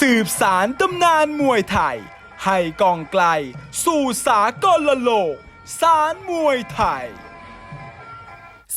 สืบสารตำนานมวยไทย ให้กองไกล สู่สากลโลก สารมวยไทย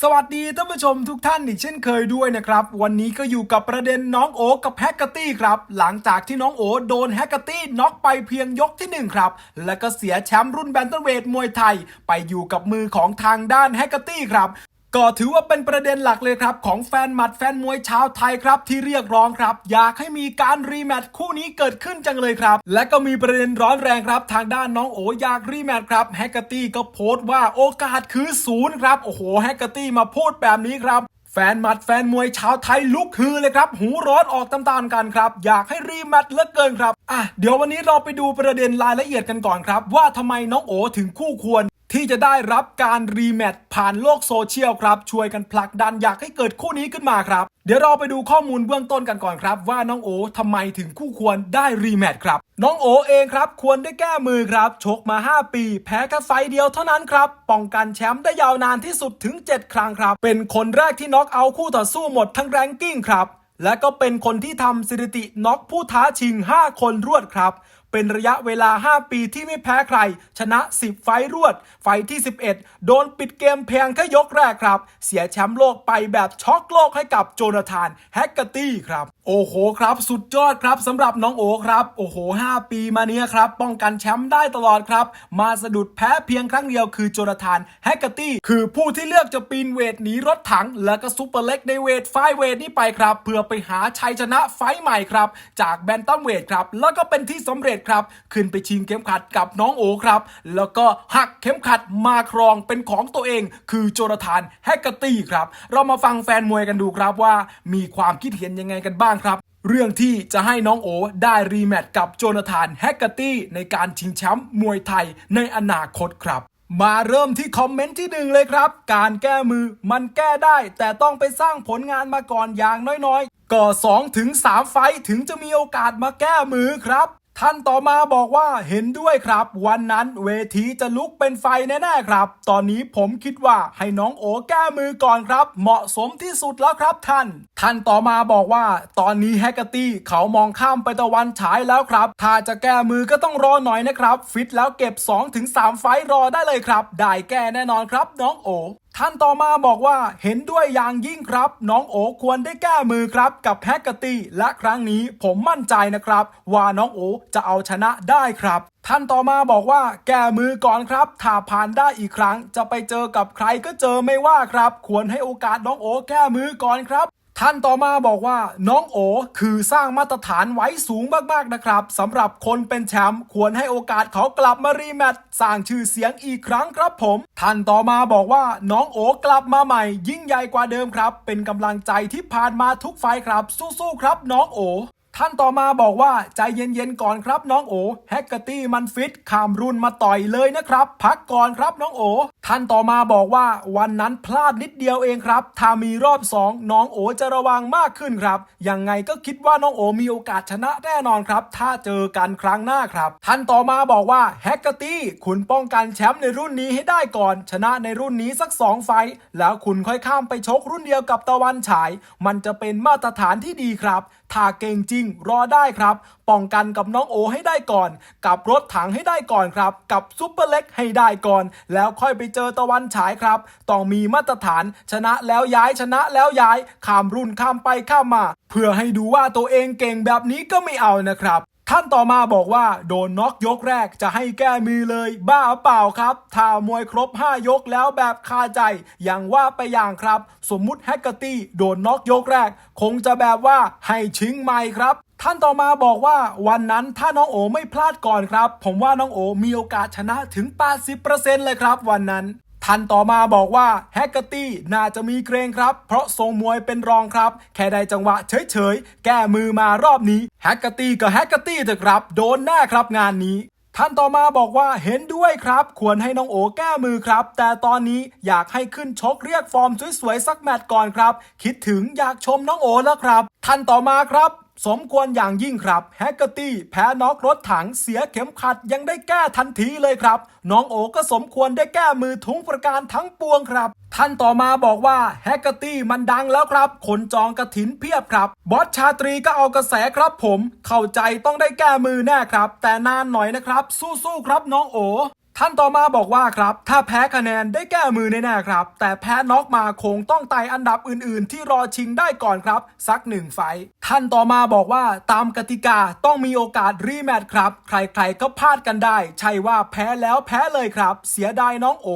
สวัสดีท่านผู้ชมทุกท่านอีกเช่นเคยด้วยนะครับ วันนี้ก็อยู่กับประเด็นน้องโอกับแฮกเกอร์ตี้ครับ หลังจากที่น้องโอโดนแฮกเกอร์ตี้น็อกไปเพียงยกที่หนึ่งครับ แล้วก็เสียแชมป์รุ่นแบนเทเวทมวยไทย ไปอยู่กับมือของทางด้านแฮกเกอร์ตี้ครับ ก็ถือว่าเป็นประเด็นหลักเลยครับของแฟนหมัดแฟนมวยชาวไทยครับที่เรียกร้องครับ อยากให้มีการรีแมตช์คู่นี้เกิดขึ้นจังเลยครับ และก็มีประเด็นร้อนแรงครับ ทางด้านน้องโออยากรีแมตช์ครับแฮกเกอร์ตี้ก็โพสต์ว่าโอกาสคือศูนย์ครับโอ้โหแฮกเกอร์ตี้มาพูดแบบนี้ครับแฟนหมัดแฟนมวยชาวไทยลุกฮือเลยครับ หูร้อนออกตามๆกันครับ อยากให้รีแมตช์เลือเกินครับ อะ เดี๋ยววันนี้เราไปดูประเด็นรายละเอียดกันก่อนครับ ว่าทำไมน้องโอถึงคู่ควร ที่จะได้รับการรีแมตช์ผ่านโลกโซเชียลครับ ช่วยกันผลักดันอยากให้เกิดคู่นี้ขึ้นมาครับ เดี๋ยวเราไปดูข้อมูลเบื้องต้นกันก่อนครับ ว่าน้องโอทำไมถึงคู่ควรได้รีแมตช์ครับ น้องโอเองครับ ควรได้แก้มือครับ ชกมา 5 ปี แพ้แค่ไฟเดียวเท่านั้นครับ ป้องกันแชมป์ได้ยาวนานที่สุดถึง 7 ครั้งครับ เป็นคนแรกที่น็อกเอาคู่ต่อสู้หมดทั้งแรงกิ้งครับและก็เป็นคนที่ทำสถิติน็อกผู้ท้าชิง 5 คนรวดครับ เป็นระยะเวลา 5 ปีที่ไม่แพ้ใคร ชนะ 10 ไฟรวด ไฟที่ 11 โดนปิดเกมเพียงแค่ยกแรกครับ เสียแชมป์โลกไปแบบช็อกโลกให้กับโจนาธานแฮกเกอร์ตี้ครับ โอ้โหครับ สุดยอดครับสำหรับน้องโอครับโอ้โห 5 ปีมาเนี้ยครับ ป้องกันแชมป์ได้ตลอดครับ มาสะดุดแพ้เพียงครั้งเดียวคือโจนาธานแฮกเกอร์ตี้คือผู้ที่เลือกจะปีนเวทหนีรถถัง แล้วก็ซูเปอร์เล็กในเวทไฟเวทนี้ไปครับเพื่อไปหาชัยชนะไฟใหม่ครับจากแบนตัมเวทครับแล้วก็เป็นที่สำเร็จครับ ขึ้นไปชิงเข็มขัดกับน้องโอครับ แล้วก็หักเข็มขัดมาครองเป็นของตัวเอง คือโจนาธานแฮกเกอร์ตี้ครับ เรามาฟังแฟนมวยกันดูครับว่ามีความคิดเห็นยังไงกันบ้างครับเรื่องที่จะให้น้องโอได้รีแมตช์กับโจนาธานแฮกเกอร์ตี้ในการชิงแชมป์มวยไทยในอนาคตครับ มาเริ่มที่คอมเมนต์ที่หนึ่งเลยครับ การแก้มือมันแก้ได้ แต่ต้องไปสร้างผลงานมาก่อนอย่างน้อยๆ ก็2ถึง3ไฟท์ถึงจะมีโอกาสมาแก้มือครับ ท่านต่อมาบอกว่าเห็นด้วยครับ วันนั้นเวทีจะลุกเป็นไฟแน่ๆครับ ตอนนี้ผมคิดว่าให้น้องโอแก้มือก่อนครับ เหมาะสมที่สุดแล้วครับท่าน ท่านต่อมาบอกว่า ตอนนี้แฮกเกอร์ตี้เขามองข้ามไปตะวันฉายแล้วครับ ถ้าจะแก้มือก็ต้องรอหน่อยนะครับ ฟิตแล้วเก็บ 2-3 ไฟรอได้เลยครับ ได้แก้แน่นอนครับ น้องโอ ท่านต่อมาบอกว่าเห็นด้วยอย่างยิ่งครับ น้องโอควรได้แก้มือครับ กับแฮกเกอร์ตี้และครั้งนี้ผมมั่นใจนะครับ ว่าน้องโอจะเอาชนะได้ครับ ท่านต่อมาบอกว่า แก้มือก่อนครับ ถ้าผ่านได้อีกครั้ง จะไปเจอกับใครก็เจอไม่ว่าครับ ควรให้โอกาสน้องโอแก้มือก่อนครับ ท่านต่อมาบอกว่าน้องโอคือสร้างมาตรฐานไว้สูงมากๆนะครับสำหรับคนเป็นแชมป์ควรให้โอกาสเขากลับมารีแมตช์สร้างชื่อเสียงอีกครั้งครับผม ท่านต่อมาบอกว่าน้องโอกลับมาใหม่ ยิ่งใหญ่กว่าเดิมครับ เป็นกำลังใจที่ผ่านมาทุกไฟครับสู้ๆครับ น้องโอ ท่านต่อมาบอกว่าใจเย็นๆก่อนครับน้องโอแฮกเกอร์ตี้มันฟิตข้ามรุ่นมาต่อยเลยนะครับ พักก่อนครับน้องโอ ท่านต่อมาบอกว่าวันนั้นพลาดนิดเดียวเองครับ ถ้ามีรอบ 2 น้องโอจะระวังมากขึ้นครับ ยังไงก็คิดว่าน้องโอมีโอกาสชนะแน่นอนครับ ถ้าเจอกันครั้งหน้าครับ ท่านต่อมาบอกว่าแฮกเกอร์ตี้คุณป้องกันแชมป์ในรุ่นนี้ให้ได้ก่อน ชนะในรุ่นนี้สัก 2 ไฟต์แล้วคุณค่อยข้ามไปชกรุ่นเดียวกับตะวันฉาย มันจะเป็นมาตรฐานที่ดีครับ ถ้าเก่งจริงรอได้ครับ ป้องกันกับน้องโอให้ได้ก่อน กับรถถังให้ได้ก่อนครับ กับซุปเปอร์เล็กให้ได้ก่อน แล้วค่อยไปเจอตะวันฉายครับ ต้องมีมาตรฐาน ชนะแล้วย้ายชนะแล้วย้าย ข้ามรุ่นข้ามไปข้ามมา เพื่อให้ดูว่าตัวเองเก่งแบบนี้ก็ไม่เอานะครับ ท่านต่อมาบอกว่าโดนน็อกยกแรกจะให้แก้มือเลย บ้าเปล่าครับถ้ามวยครบ 5 ยกแล้วแบบคาใจ อย่างว่าไปอย่างครับ สมมุติแฮกเกอร์ตี้โดนน็อกยกแรก คงจะแบบว่าให้ชิงใหม่ครับท่านต่อมาบอกว่าวันนั้นถ้าน้องโอไม่พลาดก่อนครับ ผมว่าน้องโอมีโอกาสชนะถึง 80%เลยครับวันนั้น ท่านต่อมาบอกว่าแฮกเกอร์ตี้น่าจะมีเกรงครับ เพราะทรงมวยเป็นรองครับ แค่ได้จังหวะเฉยๆ แก้มือมารอบนี้แฮกเกอร์ตี้ก็แฮกเกอร์ตี้เถอะครับ โดนแน่ครับงานนี้ท่านต่อมาบอกว่าเห็นด้วยครับ ควรให้น้องโอแก้มือครับ แต่ตอนนี้อยากให้ขึ้นชกเรียกฟอร์มสวยๆสักแมตช์ก่อนครับ คิดถึงอยากชมน้องโอแล้วครับ ท่านต่อมาครับ สมควรอย่างยิ่งครับ แฮกเกอร์ตี้ แพ้น็อกรถถังเสียเข็มขัดยังได้แก้ทันทีเลยครับ น้องโอก็สมควรได้แก้มือทุงประการทั้งปวงครับ ท่านต่อมาบอกว่าแฮกเกอร์ตี้มันดังแล้วครับ คนจองกระถินเพียบครับ บอสชาตรีก็เอากระแสครับผม เข้าใจต้องได้แก้มือแน่ครับ แต่นานหน่อยนะครับ สู้ๆครับน้องโอ ท่านต่อมาบอกว่าครับ ถ้าแพ้คะแนนได้แก้มือแน่ๆครับ แต่แพ้น็อกมาคงต้องไต่อันดับอื่นๆ ที่รอชิงได้ก่อนครับ สักหนึ่งไฟ ท่านต่อมาบอกว่าตามกติกาต้องมีโอกาสรีแมตช์ครับ ใครๆก็พลาดกันได้ ใช่ว่าแพ้แล้วแพ้เลยครับ เสียดายน้องโอ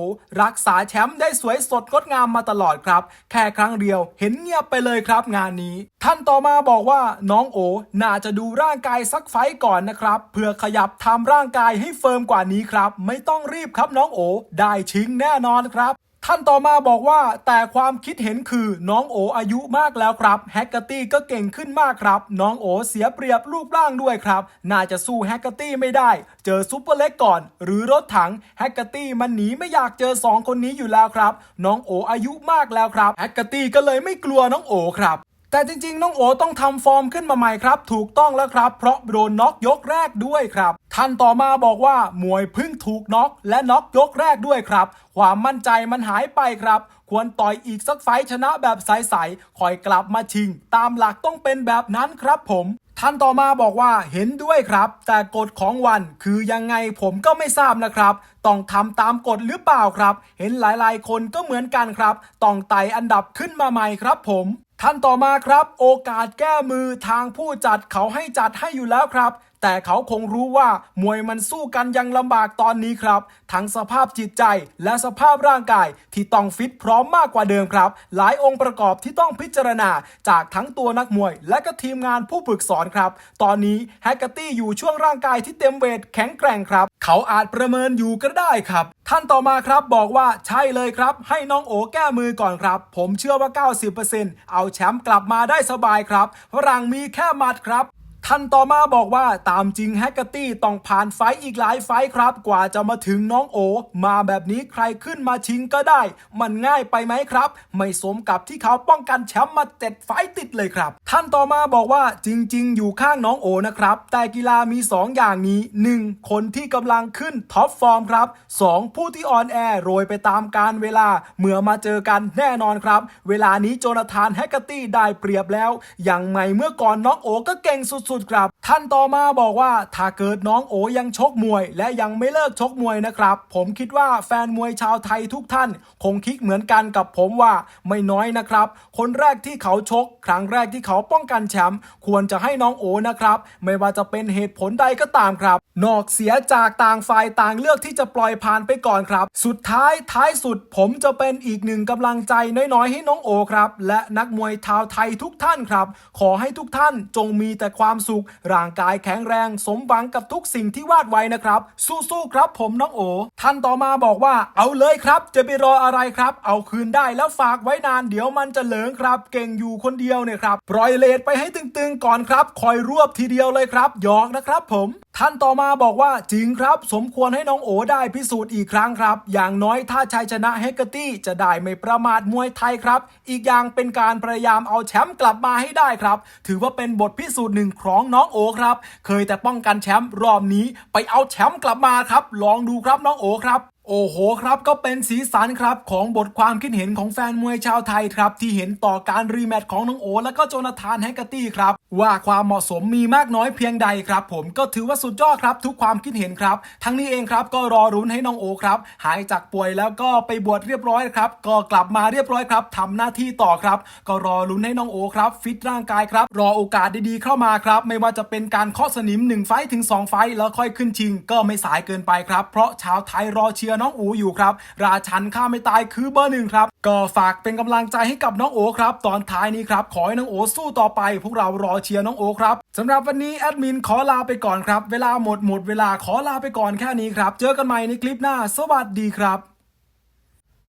รักษาแชมป์ได้สวยสดงดงามมาตลอดครับ แค่ครั้งเดียวเห็นเงียบไปเลยครับงานนี้ท่านต่อมาบอกว่าน้องโอ น่าจะดูร่างกายสักไฟก่อนนะครับ เพื่อขยับทำร่างกายให้เฟิร์มกว่านี้ครับ ไม่ต้องรีบครับน้องโอ ได้ชิงแน่นอนครับ ท่านต่อมาบอกว่า แต่ความคิดเห็นคือน้องโออายุมากแล้วครับแฮกเกอร์ตี้ก็เก่งขึ้นมากครับ น้องโอเสียเปรียบรูปร่างด้วยครับ น่าจะสู้แฮกเกอร์ตี้ไม่ได้ เจอซูเปอร์เล็กก่อน หรือรถถังแฮกเกอร์ตี้มันหนีไม่อยากเจอ 2 คนนี้อยู่แล้วครับ น้องโออายุมากแล้วครับแฮกเกอร์ตี้ก็เลยไม่กลัวน้องโอครับ แต่จริง ๆ น้องโอต้องทำฟอร์มขึ้นมาใหม่ครับ ถูกต้องแล้วครับ เพราะโดนน็อกยกแรกด้วยครับ ท่านต่อมาบอกว่ามวยพึ่งถูกน็อกและน็อกยกแรกด้วยครับ ความมั่นใจมันหายไปครับ ควรต่อยอีกสักไฟชนะแบบใสๆคอยกลับมาชิง ตามหลักต้องเป็นแบบนั้นครับผมท่านต่อมาบอกว่าเห็นด้วยครับ แต่กฎของวันคือยังไงผมก็ไม่ทราบนะครับ ต้องทำตามกฎหรือเปล่าครับ เห็นหลายๆ คนก็เหมือนกันครับ ต้องไต่อันดับขึ้นมาใหม่ครับผม ท่านต่อมาครับ โอกาสแก้มือทางผู้จัดเขาให้จัดให้อยู่แล้วครับ แต่เขาคงรู้ว่ามวยมันสู้กันยังลำบากตอนนี้ครับ ทั้งสภาพจิตใจและสภาพร่างกายที่ต้องฟิตพร้อมมากกว่าเดิมครับ หลายองค์ประกอบที่ต้องพิจารณาจากทั้งตัวนักมวย และก็ทีมงานผู้ฝึกสอนครับ ตอนนี้แฮกเกอร์ตี้อยู่ช่วงร่างกายที่เต็มเวทแข็งแกร่งครับ เขาอาจประเมินอยู่ก็ได้ครับ ท่านต่อมาครับบอกว่าใช่เลยครับ ให้น้องโอแก้มือก่อนครับ ผมเชื่อว่า 90%เอาแชมป์กลับมาได้สบายครับฝรั่งมีแค่หมัดครับ ท่านต่อมาบอกว่าตามจริงแฮกเกอร์ตี้ต้องผ่านไฟอีกหลายไฟครับ กว่าจะมาถึงน้องโอ มาแบบนี้ใครขึ้นมาชิงก็ได้ มันง่ายไปไหมครับ ไม่สมกับที่เขาป้องกันแชมป์มาเจ็ดไฟติดเลยครับ ท่านต่อมาบอกว่าจริง ๆ อยู่ข้างน้องโอนะครับ แต่กีฬามี 2 อย่างนี้ 1. คนที่กำลังขึ้นท็อปฟอร์มครับ 2. ผู้ที่ออนแอร์โรยไปตามการเวลาเมื่อมาเจอกันแน่นอนครับ เวลานี้โจนาธานแฮกเกอร์ตี้ได้เปรียบแล้วอย่างไม่เมื่อก่อนน้องโอก็เก่งสุดๆครับ ท่านต่อมาบอกว่าถ้าเกิดน้องโอยังชกมวย และยังไม่เลิกชกมวยนะครับ ผมคิดว่าแฟนมวยชาวไทยทุกท่าน คงคิดเหมือนกันกับผมว่าไม่น้อยนะครับ คนแรกที่เขาชก ครั้งแรกที่เขาป้องกันแชมป์ควรจะให้น้องโอนะครับ ไม่ว่าจะเป็นเหตุผลใดก็ตามครับ นอกเสียจากต่างฝ่ายต่างเลือกที่จะปล่อยผ่านไปก่อนครับ สุดท้ายท้ายสุดผมจะเป็นอีกหนึ่งกำลังใจน้อยๆ ให้น้องโอครับ และนักมวยชาวไทยทุกท่านครับ ขอให้ทุกท่านจงมีแต่ความสุข ร่างกายแข็งแรง สมหวังกับทุกสิ่งที่วาดไว้นะครับ สู้ๆครับผมน้องโอ ท่านต่อมาบอกว่า เอาเลยครับ จะไปรออะไรครับ เอาคืนได้แล้วฝากไว้นานเดี๋ยวมันจะเหลิงครับ เก่งอยู่คนเดียวเนี่ยครับปล่อยเลดไปให้ตึงๆก่อนครับ คอยรวบทีเดียวเลยครับหยอกนะครับผม ท่านต่อมาบอกว่าจริงครับ สมควรให้น้องโอได้พิสูจน์อีกครั้งครับ อย่างน้อยถ้าชัยชนะเฮกเกอร์ตี้จะได้ไม่ประมาทมวยไทยครับ อีกอย่างเป็นการพยายามเอาแชมป์กลับมาให้ได้ครับ ถือว่าเป็นบทพิสูจน์หนึ่งของน้องโอครับ เคยแต่ป้องกันแชมป์รอบนี้ ไปเอาแชมป์กลับมาครับ ลองดูครับน้องโอครับ โอ้โหครับก็เป็นสีสันครับของบทความคิดเห็นของแฟนมวยชาวไทยครับที่เห็นต่อการรีแมตช์ของน้องโอ และก็โจนาธานแฮกเกอร์ตี้ครับว่าความเหมาะสมมีมากน้อยเพียงใดครับ ผมก็ถือว่าสุดยอดครับ ทุกความคิดเห็นครับ ทั้งนี้เองครับก็รอรุ้นให้น้องโอครับหายจากป่วยแล้วก็ไปบวชเรียบร้อยครับก็กลับมาเรียบร้อยครับทำหน้าที่ต่อครับ ก็รอลุ้นให้น้องโอครับฟิตร่างกายครับรอโอกาสดีๆเข้ามาครับไม่ว่าจะเป็นการเคาะสนิม1ไฟถึง2ไฟแล้วค่อยขึ้นชิง ก็ไม่สายเกินไปครับเพราะชาวไทยรอเชียร์น้องอูอยู่ครับ ราชันข้าไม่ตายคือเบอร์หนึ่งครับ ก็ฝากเป็นกำลังใจให้กับน้องโอครับ ตอนท้ายนี้ครับ ขอให้น้องโอสู้ต่อไป พวกเรารอเชียร์น้องโอครับสำหรับวันนี้แอดมินขอลาไปก่อนครับ เวลาหมดหมดเวลาขอลาไปก่อนแค่นี้ครับ เจอกันใหม่ในคลิปหน้า สวัสดีครับ